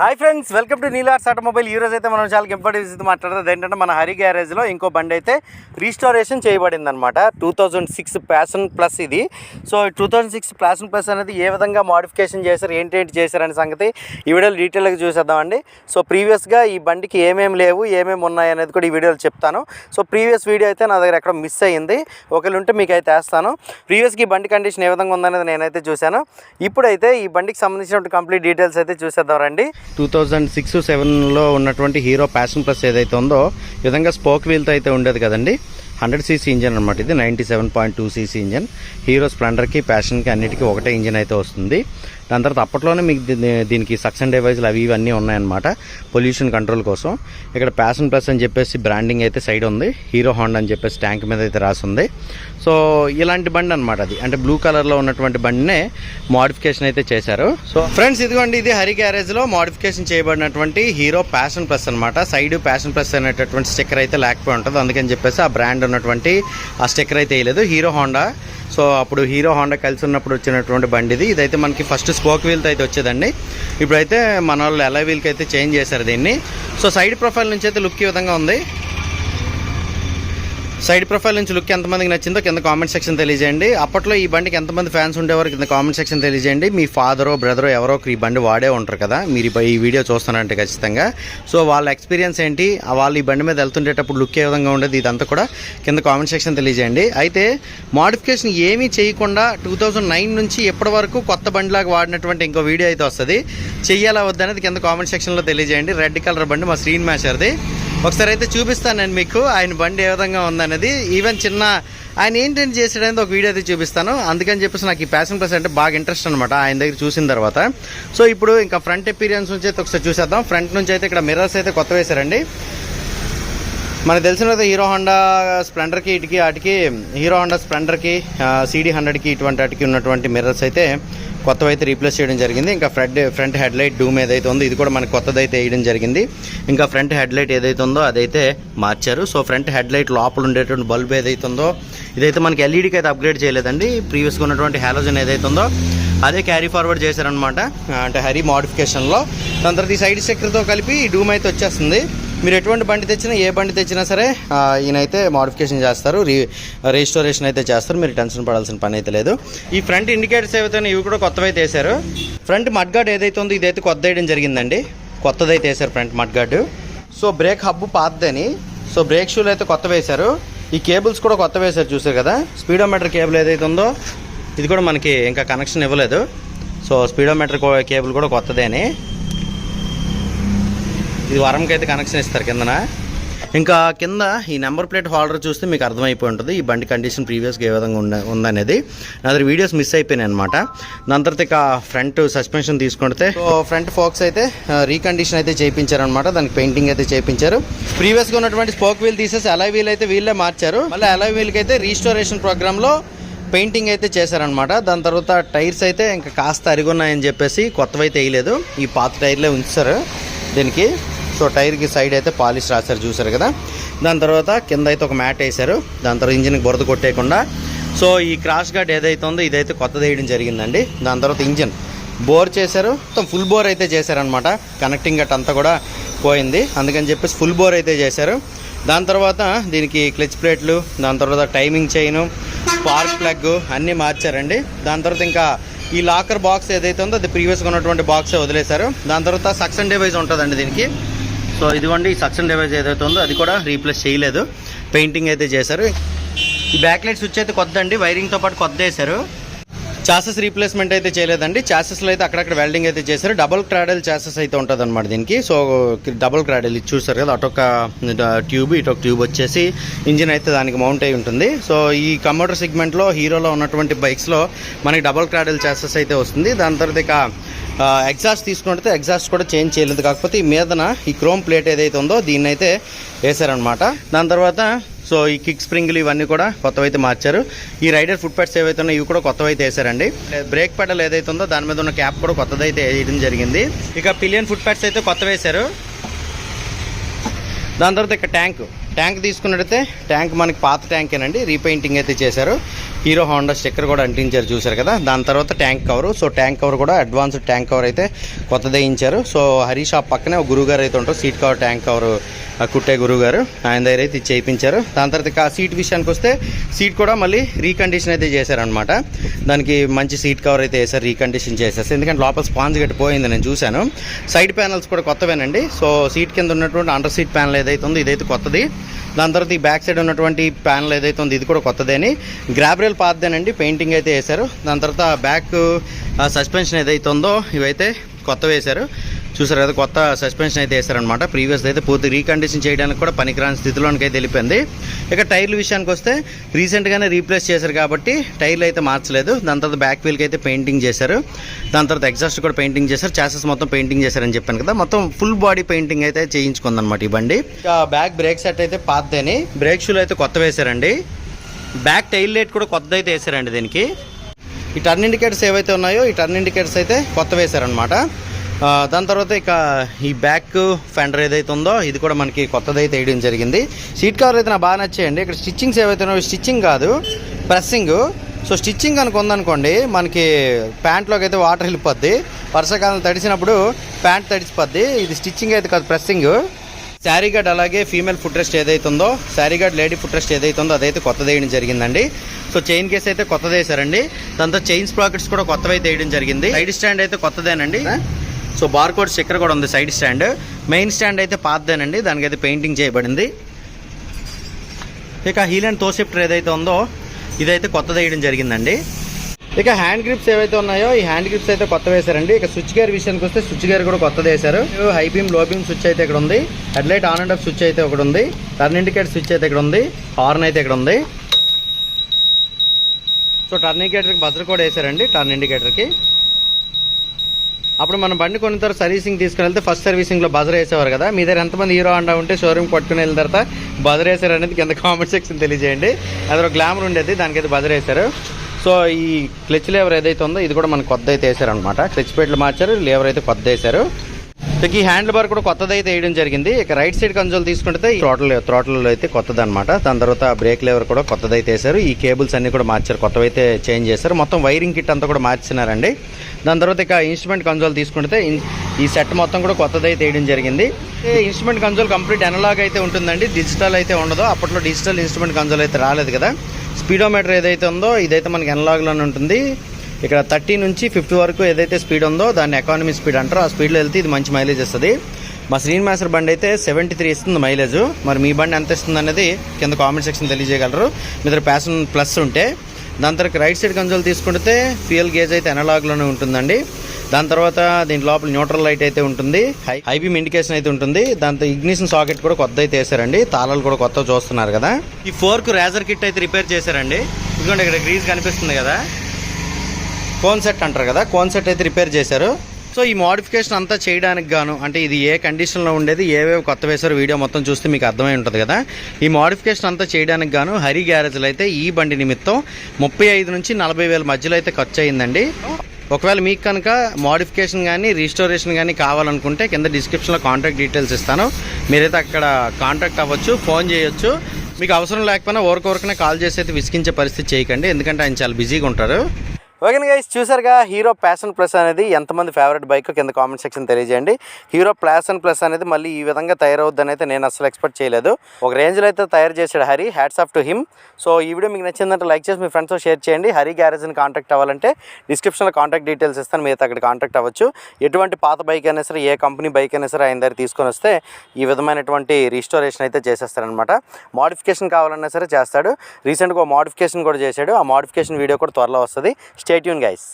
Hi friends welcome to Neelars automobile. ఈరోజు అయితే మనం చాలా ఇంపార్టెంట్ విషయం మాట్లాడుతుంది ఏంటంటే మన హరి గ్యారేజ్లో ఇంకో బండి అయితే రీస్టోరేషన్ చేయబడింది అనమాట two thousand six Passion Plus ఇది. So two thousand six Passion Plus అనేది ఏ విధంగా మోడిఫికేషన్ చేశారు ఏంటి ఏంటి చేశారు అనే సంగతి ఈ వీడియోలో డీటెయిల్గా చూసేద్దామండి. సో ప్రీవియస్గా ఈ బండికి ఏమేమి లేవు ఏమేమి ఉన్నాయి అనేది కూడా ఈ వీడియోలో చెప్తాను. సో ప్రీవియస్ వీడియో అయితే నా దగ్గర ఎక్కడ మిస్ అయ్యింది. ఒకవేళ ఉంటే మీకు అయితే వేస్తాను. ప్రీవియస్కి ఈ బండి కండిషన్ ఏ విధంగా ఉందనేది నేనైతే చూశాను. ఇప్పుడైతే ఈ బండికి సంబంధించినటువంటి కంప్లీట్ డీటెయిల్స్ అయితే చూసేద్దాం రండి. టూ థౌజండ్ సిక్స్ సెవెన్లో ఉన్నటువంటి హీరో ప్యాషన్ ప్లస్ ఏదైతే ఉందో ఈ విధంగా స్పోక్ వీల్తో అయితే ఉండేది కదండి. హండ్రెడ్ సీసీ ఇంజన్ అనమాట ఇది ninety seven point two CC engine. Hero స్ప్లెండర్కి ప్యాషన్కి అన్నిటికీ ఒకటే ఇంజన్ అయితే వస్తుంది. దాని తర్వాత అప్పట్లోనే మీకు దీనికి సక్షన్ డివైజ్లు అవి ఇవన్నీ ఉన్నాయన్నమాట. పొల్యూషన్ కంట్రోల్ కోసం. ఇక్కడ ప్యాషన్ ప్లస్ అని చెప్పేసి బ్రాండింగ్ అయితే సైడ్ ఉంది. హీరో హోండా అని చెప్పేసి ట్యాంక్ మీద అయితే రాసి ఉంది సో ఇలాంటి బండి అనమాట అది. అంటే బ్లూ కలర్లో ఉన్నటువంటి బండినే మోడిఫికేషన్ అయితే చేశారు. సో ఫ్రెండ్స్ ఇదిగోండి ఇది హరి గ్యారేజ్లో మోడిఫికేషన్ చేయబడినటువంటి హీరో ప్యాషన్ ప్లస్ అనమాట సైడ్ ప్యాషన్ ప్లస్ అనేటటువంటి స్టిక్కర్ అయితే లేకపోయి ఉంటుంది. అందుకని చెప్పేసి ఆ బ్రాండ్ ఉన్నటువంటి ఆ స్టిక్కర్ అయితే వేయలేదు. హీరో హోండా సో అప్పుడు హీరో హోండా కలిసి ఉన్నప్పుడు వచ్చినటువంటి బండి ఇది ఇదైతే మనకి ఫస్ట్ స్పోక్ వీల్తో అయితే వచ్చేదండి. ఇప్పుడైతే మన వాళ్ళు ఎలా వీల్కి అయితే చేంజ్ చేశారు దీన్ని. సో సైడ్ ప్రొఫైల్ నుంచి అయితే లుక్ ఈ విధంగా ఉంది. సైడ్ ప్రొఫైల్ నుంచి లుక్ ఎంతమందికి నచ్చిందో కింద కామెంట్ సెక్షన్ తెలియజేయండి. అప్పట్లో ఈ బండికి ఎంతమంది ఫ్యాన్స్ ఉండేవారు కింద కామెంట్ సెక్షన్ తెలియజేయండి. మీ ఫాదరో బ్రదరో ఎవరో ఈ బండి వాడే ఉంటారు కదా. మీరు ఈ వీడియో చూస్తున్నారంటే ఖచ్చితంగా. సో వాళ్ళ ఎక్స్పీరియన్స్ ఏంటి? వాళ్ళు ఈ బండి మీద వెళ్తుండేటప్పుడు లుక్ ఏ విధంగా ఉండేది? ఇదంతా కూడా కింద కామెంట్ సెక్షన్ తెలియజేయండి. అయితే మోడిఫికేషన్ ఏమీ చేయకుండా టూ నైన్ నుంచి ఎప్పటి వరకు కొత్త బండిలాగా వాడినటువంటి ఇంకో వీడియో అయితే వస్తుంది. చెయ్యాలా వద్దనేది కింద కామెంట్ సెక్షన్లో తెలియజేయండి. రెడ్ కలర్ బండి మా శ్రీన్ మ్యాచర్ది ఒకసారి అయితే చూపిస్తాను నేను మీకు ఆయన బండి ఏ విధంగా ఉందనేది. ఈవెన్ చిన్న ఆయన ఏంటంటే చేసాడనేది ఒక వీడియో అయితే చూపిస్తాను. అందుకని చెప్పేసి నాకు ఈ ప్యాషన్ ప్లస్ అంటే బాగా ఇంట్రెస్ట్ అనమాట ఆయన దగ్గర చూసిన తర్వాత. సో ఇప్పుడు ఇంకా ఫ్రంట్ ఎపీరియన్స్ నుంచి అయితే ఒకసారి చూసేద్దాం. ఫ్రంట్ నుంచి అయితే ఇక్కడ మిర్రర్స్ అయితే కొత్త వేశారండి. మనకు తెలిసిన హీరో హోండా స్ప్లెండర్కి ఇటుకి వాటికి హీరో హోండా స్ప్లెండర్కి సీడీ హండ్రెడ్కి ఇటువంటి వాటికి ఉన్నటువంటి మిర్రర్స్ అయితే కొత్తవి అయితే రీప్లేస్ చేయడం జరిగింది. ఇంకా ఫ్రంట్ ఫ్రంట్ హెడ్లైట్ డూమ్ ఏదైతే ఉందో ఇది కూడా మనకి కొత్తది అయితే వేయడం జరిగింది. ఇంకా ఫ్రంట్ హెడ్లైట్ ఏదైతే ఉందో అదైతే మార్చారు. సో ఫ్రంట్ హెడ్లైట్ లోపల ఉండేటువంటి బల్బ్ ఏదైతే ఉందో ఇదైతే మనకి ఎల్ఈడికి అయితే అప్గ్రేడ్ చేయలేదండి. ప్రీవియస్గా ఉన్నటువంటి హాలోజన్ ఏదైతే ఉందో అదే క్యారీ ఫార్వర్డ్ చేశారనమాట అంటే హరీ మోడిఫికేషన్లో. దాని తర్వాత ఈ సైడ్ స్టిక్కర్తో కలిపి ఈ డూమ్ అయితే వచ్చేస్తుంది. మీరు ఎటువంటి బండి తెచ్చినా ఏ బండి తెచ్చినా సరే ఈయనైతే మాడిఫికేషన్ చేస్తారు రీ రిజిస్టోరేషన్ అయితే చేస్తారు మీరు టెన్షన్ పడాల్సిన పని అయితే లేదు. ఈ ఫ్రంట్ ఇండికేటర్స్ ఏవైతే ఇవి కూడా కొత్తవి అయితే వేశారు ఫ్రంట్ మడ్ గార్డ్ ఏదైతే ఉందో ఇదైతే కొత్త వేయడం జరిగిందండి. కొత్తది అయితే వేశారు front mud guard so brake hub పాతదని. So brake షూలు అయితే కొత్త వేశారు. ఈ కేబుల్స్ కూడా కొత్త వేశారు చూసారు కదా? స్పీడోమీటర్ కేబుల్ ఏదైతే ఉందో ఇది కూడా మనకి ఇంకా కనెక్షన్ ఇవ్వలేదు. సో స్పీడోమీటర్ కేబుల్ కూడా కొత్తదే అని ఇది వరంకి అయితే కనెక్షన్ ఇస్తారు కిందన. ఇంకా కింద ఈ నెంబర్ ప్లేట్ హోల్డర్ చూస్తే మీకు అర్థమైపోయి ఉంటుంది. ఈ బండి కండిషన్ ప్రీవియస్గా ఏ విధంగా ఉండ ఉందనేది. నా దగ్గర వీడియోస్ మిస్ అయిపోయినాయి అనమాట దాని తర్వాత ఇక ఫ్రంట్ సస్పెన్షన్ తీసుకుంటే ఫ్రంట్ ఫోక్స్ అయితే రీకండిషన్ అయితే చేయించారనమాట దానికి పెయింటింగ్ అయితే చేయించారు. ప్రీవియస్గా ఉన్నటువంటి స్పోక్ వీల్ తీసేసి అలై వీల్ అయితే వీళ్ళే మార్చారు. మళ్ళీ అలై వీల్కి అయితే రీస్టోరేషన్ ప్రోగ్రామ్లో పెయింటింగ్ అయితే చేశారనమాట దాని తర్వాత టైర్స్ అయితే ఇంకా కాస్త అరిగున్నాయని చెప్పేసి కొత్తవి అయితే వేయలేదు. ఈ పాత టైర్లే ఉంచారు దీనికి. సో టైర్కి సైడ్ అయితే పాలిష్ రాశారు చూసారు కదా. దాని తర్వాత కింద అయితే ఒక మ్యాట్ వేశారు. దాని తర్వాత ఇంజిన్కి బురద కొట్టేయకుండా. సో ఈ క్రాష్ గార్డ్ ఏదైతే ఉందో ఇదైతే కొత్తది వేయడం జరిగిందండి. దాని తర్వాత ఇంజిన్. బోర్ చేశారు. మొత్తం ఫుల్ బోర్ అయితే చేశారనమాట కనెక్టింగ్ గట్ అంతా కూడా పోయింది. అందుకని చెప్పేసి ఫుల్ బోర్ అయితే చేశారు. దాని తర్వాత దీనికి క్లచ్ ప్లేట్లు దాని తర్వాత టైమింగ్ చైను స్పార్క్ ప్లగ్ అన్నీ మార్చారండి. దాని తర్వాత ఇంకా ఈ లాకర్ బాక్స్ ఏదైతే ఉందో అది ప్రీవియస్గా ఉన్నటువంటి బాక్సే వదిలేశారు. దాని తర్వాత సక్సన్ డివైజ్ ఉంటుందండి దీనికి. సో ఇదిగోండి సక్షన్ డివైస్ ఏదైతే ఉందో అది కూడా రీప్లేస్ చేయలేదు. పెయింటింగ్ అయితే చేశారు. ఈ బ్యాక్ లైట్ స్విచ్ అయితే కొత్త అండి వైరింగ్తో పాటు కొత్త వేశారు చాసెస్ రీప్లేస్మెంట్ అయితే చేయలేదండి. చాసెస్లో అయితే అక్కడక్కడ వెల్డింగ్ అయితే చేశారు. డబుల్ క్రాడల్ చాసెస్ అయితే ఉంటుంది అనమాట దీనికి. సో డబుల్ క్రాడెల్ ఇది చూసారు కదా అటొక ట్యూబ్ ఇటొక ట్యూబ్ వచ్చేసి ఇంజిన్ అయితే దానికి మౌంట్ అయి ఉంటుంది. సో ఈ కంప్యూటర్ సెగ్మెంట్లో హీరోలో ఉన్నటువంటి బైక్స్లో మనకి డబుల్ క్రాడెల్ చాసెస్ అయితే వస్తుంది. దాని తర్వాత ఇక ఎగ్జాస్ట్ తీసుకుంటే ఎగ్జాస్ట్ కూడా చేంజ్ చేయలేదు. కాకపోతే ఈ మీదన ఈ క్రోమ్ ప్లేట్ ఏదైతే ఉందో దీన్ని అయితే వేశారనమాట దాని తర్వాత సో ఈ కిక్ స్ప్రింగ్లు ఇవన్నీ కూడా కొత్తవైతే మార్చారు. ఈ రైడర్ ఫుట్ ప్యాడ్స్ ఏవైతే ఉన్నాయో ఇవి కూడా కొత్తవైతే వేసారండి బ్రేక్ పెడల్ ఏదైతే ఉందో దాని మీద ఉన్న క్యాప్ కూడా కొత్తది అయితే వేయడం జరిగింది. ఇక పిలియన్ ఫుట్ ప్యాడ్స్ అయితే కొత్త వేశారు. దాని తర్వాత ఇక ట్యాంక్. ట్యాంక్ తీసుకున్నట్టయితే ట్యాంక్ మనకి పాత ట్యాంకేనండి రీపెయింటింగ్ అయితే చేశారు. హీరో హోండా స్టిక్కర్ కూడా అంటించారు చూశారు కదా. దాని తర్వాత tank cover. So tank cover కూడా అడ్వాన్స్డ్ ట్యాంక్ కవర్ అయితే కొత్తదే ఇచ్చారు. సో హరి షాప్ పక్కనే ఒక గురువు గారు అయితే ఉంటారు సీట్ కవర్ ట్యాంక్ కవర్ కుట్టే గురువు గారు ఆయన దగ్గర అయితే చేయించారు. దాని తర్వాత ఇక సీట్ విషయానికి వస్తే సీట్ కూడా మళ్ళీ రీకండిషన్ అయితే చేశారనమాట దానికి మంచి సీట్ కవర్ అయితే వేసారు రీకండిషన్ చేసేసి. ఎందుకంటే లోపల స్పాంజ్ గట్టి పోయింది నేను చూశాను. సైడ్ ప్యానల్స్ కూడా కొత్తవేనండి. సో సీట్ కింద ఉన్నటువంటి అండర్ సీట్ ప్యానల్ ఏదైతే ఉందో ఇదైతే కొత్తది. దాని తర్వాత ఈ బ్యాక్ సైడ్ ఉన్నటువంటి ప్యానల్ ఏదైతే ఉంది ఇది కూడా కొత్తదేని గ్రాబ్రియల్ పాతదేనండి పెయింటింగ్ అయితే వేశారు. దాని తర్వాత బ్యాక్ సస్పెన్షన్ ఏదైతే ఉందో ఇవైతే కొత్త వేశారు. చూసారు కదా కొత్త సస్పెన్షన్ అయితే వేశారనమాట ప్రీవియస్ అయితే పూర్తి రీకండిషన్ చేయడానికి కూడా పనికిరాని స్థితిలోనికి అయితే వెళ్ళిపోయింది. ఇక టైర్ల విషయానికి వస్తే రీసెంట్గానే రీప్లేస్ చేశారు కాబట్టి టైర్లు అయితే మార్చలేదు. దాని తర్వాత బ్యాక్ వీల్కి అయితే పెయింటింగ్ చేశారు. దాని తర్వాత ఎగ్జాస్ట్ కూడా పెయింటింగ్ చేశారు. చాసెస్ మొత్తం పెయింటింగ్ చేశారని చెప్పాను కదా. మొత్తం ఫుల్ బాడీ పెయింటింగ్ అయితే చేయించుకుందనమాట ఈ బండి. ఇక బ్యాక్ బ్రేక్ సెట్ అయితే పాతని బ్రేక్ షూలు అయితే కొత్త వేశారండి. బ్యాక్ టైల్ లైట్ కూడా కొత్త అయితే వేశారండి దీనికి. ఈ టర్న్ ఇండికేటర్స్ ఏవైతే ఉన్నాయో ఈ టర్న్ ఇండికేటర్స్ అయితే కొత్త వేశారనమాట దాని తర్వాత ఇక ఈ బ్యాక్ ఫెండర్ ఏదైతే ఉందో ఇది కూడా మనకి కొత్తది అయితే వేయడం జరిగింది. సీట్ కవర్ అయితే నాకు బాగా నచ్చేయండి. ఇక్కడ స్టిచ్చింగ్స్ ఏవైతే ఉన్నాయో స్టిచ్చింగ్ కాదు ప్రెస్సింగ్. సో స్టిచ్చింగ్ కనుక ఉందనుకోండి మనకి ప్యాంట్లోకి అయితే వాటర్ వెళ్ళిపోద్ది. వర్షాకాలం తడిసినప్పుడు ప్యాంట్ తడిసిపోద్ది. ఇది స్టిచ్చింగ్ అయితే కాదు ప్రెస్సింగ్. శారీ గార్డ్ అలాగే ఫీమేల్ ఫుట్ రెస్ట్ ఏదైతే ఉందో sari guard lady foot rest ఏదైతే ఉందో అదైతే కొత్తది వేయడం జరిగిందండి. సో చైన్ కేస్ అయితే కొత్తది వేశారండి. దాంతో చైన్స్ ప్రాకెట్స్ కూడా కొత్తవి అయితే వేయడం జరిగింది. సైడ్ స్టాండ్ అయితే కొత్తదేనండి. సో బార్కోడ్ స్టిక్కర్ కూడా ఉంది సైడ్ స్టాండ్. మెయిన్ స్టాండ్ అయితే పాతదేనండి. దానికైతే పెయింటింగ్ చేయబడింది. ఇక హీల్ అండ్ తోసెప్టర్ ఏదైతే ఉందో ఇదైతే కొత్తది వేయడం జరిగిందండి. ఇక హ్యాండ్ గ్రిప్స్ ఏవైతే ఉన్నాయో ఈ హ్యాండ్ గ్రిప్స్ అయితే కొత్త వేశారండి. ఇక స్విచ్ గేర్ విషయానికి వస్తే స్విచ్ గేర్ కూడా కొత్తది వేశారు. హై బీమ్లో బీమ్ స్విచ్ అయితే ఇక్కడ ఉంది. Headlight on and off switch అయితే ఒకటి ఉంది. టర్న్ ఇండికేటర్ స్విచ్ అయితే ఇక్కడ ఉంది. హార్న్ అయితే ఇక్కడ ఉంది. సో టర్న్ ఇండికేటర్కి బజర్ కూడా వేశారండి టర్న్ ఇండికేటర్కి. అప్పుడు మన బండి కొన్న తర్వాత సర్వీసింగ్ తీసుకుని వెళ్తే ఫస్ట్ సర్వీసింగ్లో బజర్ వేసేవారు కదా. మీ దగ్గర ఎంతమంది హీరో అండా ఉంటే షోరూమ్ పట్టుకుని వెళ్ళిన తర్వాత బజర్ వేసారు అనేది కింద కామెంట్ సెక్షన్ తెలియజేయండి. అది ఒక గ్లామర్ ఉండేది దానికైతే బజర్ వేశారు. సో ఈ క్లచ్ లేవర్ ఏదైతే ఉందో ఇది కూడా మనకు కొత్త అయితే వేసారనమాట క్లచ్ ప్లేట్లు మార్చారు లేవర్ అయితే కొత్త వేశారు. ఇక ఈ హ్యాండిల్ బార్ కూడా కొత్తది అయితే వేయడం జరిగింది. ఇక రైట్ సైడ్ కన్సోల్ తీసుకుంటే థ్రోటల్ థ్రోటల్ అయితే కొత్తది అనమాట దాని తర్వాత బ్రేక్ లేవర్ కూడా కొత్తది అయితే వేశారు. ఈ కేబుల్స్ అన్ని కూడా మార్చారు. కొత్తవి అయితే చేంజ్ చేశారు. మొత్తం వైరింగ్ కిట్ అంతా కూడా మార్చినారండి. దాని తర్వాత ఇక ఇన్స్ట్రుమెంట్ కన్సోల్ తీసుకుంటే ఈ సెట్ మొత్తం కూడా కొత్తది అయితే వేయడం జరిగింది. ఇన్స్ట్రుమెంట్ కన్సోల్ కంప్లీట్ అనలాగ్ అయితే ఉంటుందండి. డిజిటల్ అయితే ఉండదు. అప్పట్లో డిజిటల్ ఇన్స్ట్రుమెంట్ కన్సోల్ అయితే రాలేదు కదా. స్పీడోమీటర్ ఏదైతే ఉందో ఇదైతే మనకి అనలాగ్లోనే ఉంటుంది. ఇక్కడ థర్టీ నుంచి ఫిఫ్టీ వరకు ఏదైతే స్పీడ్ ఉందో దాన్ని ఎకానమీ స్పీడ్ అంటారో. ఆ స్పీడ్లో వెళ్తే ఇది మంచి మైలేజ్ ఇస్తుంది మా శ్రీనివాసర్ బండి అయితే సెవెంటీ త్రీ ఇస్తుంది మైలేజ్ మరి మీ బండి ఎంత ఇస్తుంది అనేది కింద కామెంట్ సెక్షన్ తెలియజేయగలరు. మీ దగ్గర ప్యాషన్ ప్లస్ ఉంటే. దాని తర్వాత రైట్ సైడ్ కన్సోల్ తీసుకుంటే ఫ్యూయల్ గేజ్ అయితే ఎనలాగ్లోనే ఉంటుందండి. దాని తర్వాత దీని లోపల న్యూట్రల్ లైట్ అయితే ఉంటుంది. హై హైబీమ్ ఇండికేషన్ అయితే ఉంటుంది. దాంతో ఇగ్నిషన్ సాకెట్ కూడా కొత్త అయితే వేసారండి తాళాలు కూడా కొత్త చూస్తున్నారు కదా. ఈ ఫోర్క్ రేజర్ కిట్ అయితే రిపేర్ చేశారండి. ఇదిగోండి ఇక్కడ గ్రీజ్ కనిపిస్తుంది కదా. కోన్ సెట్ అంటారు కదా కోన్ సెట్ అయితే రిపేర్ చేశారు. సో ఈ మోడిఫికేషన్ అంతా చేయడానికి గాను అంటే ఇది ఏ కండిషన్లో ఉండేది ఏవేవి కొత్త వేశారు వీడియో మొత్తం చూస్తే మీకు అర్థమై ఉంటుంది కదా. ఈ మోడిఫికేషన్ అంతా చేయడానికి గాను హరి గ్యారేజ్లో అయితే ఈ బండి నిమిత్తం ముప్పై ఐదు నుంచి నలభై వేల మధ్యలో అయితే ఖర్చు అయిందండి. ఒకవేళ మీకు కనుక మోడిఫికేషన్ కానీ రీస్టోరేషన్ కానీ కావాలనుకుంటే కింద డిస్క్రిప్షన్లో కాంటాక్ట్ డీటెయిల్స్ ఇస్తాను. మీరైతే అక్కడ కాంటాక్ట్ అవ్వచ్చు ఫోన్ చేయొచ్చు. మీకు అవసరం లేకపోయినా ఊరికొరకనే కాల్ చేసి అయితే విసిగించే పరిస్థితి చేయకండి. ఎందుకంటే ఆయన చాలా బిజీగా ఉంటారు. ఓకే గైస్ చూసారుగా హీరో ప్యాషన్ ప్లస్ అనేది ఎంతమంది ఫేవరెట్ బైక్ కింద కామెంట్ సెక్షన్ తెలియజేయండి. హీరో ప్యాషన్ ప్లస్ అనేది మళ్ళీ ఈ విధంగా తయారవుద్దని అయితే నేను అసలు ఎక్స్పెక్ట్ చేయలేదు. ఒక రేంజ్లో అయితే తయారు చేశాడు Hari hats off to him so ఈ వీడియో మీకు నచ్చిందంటే లైక్ చేసి మీ ఫ్రెండ్స్తో షేర్ చేయండి. హరి గ్యారేజ్ని కాంటాక్ట్ అవ్వాలంటే డిస్క్రిప్షన్లో కాంటాక్ట్ డీటెయిల్స్ ఇస్తాను. మీరు అక్కడ కాంటాక్ట్ అవ్వచ్చు. ఎటువంటి పాత బైక్ అయినా సరే ఏ కంపెనీ బైక్ అయినా సరే ఆయన దగ్గర తీసుకొని వస్తే ఈ విధమైనటువంటి రీస్టోరేషన్ అయితే చేసేస్తారనమాట మోడిఫికేషన్ కావాలన్నా సరే చేస్తాడు. రీసెంట్గా మోడిఫికేషన్ కూడా చేశాడు. ఆ మోడిఫికేషన్ వీడియో కూడా త్వరలో వస్తుంది. Stay tune guys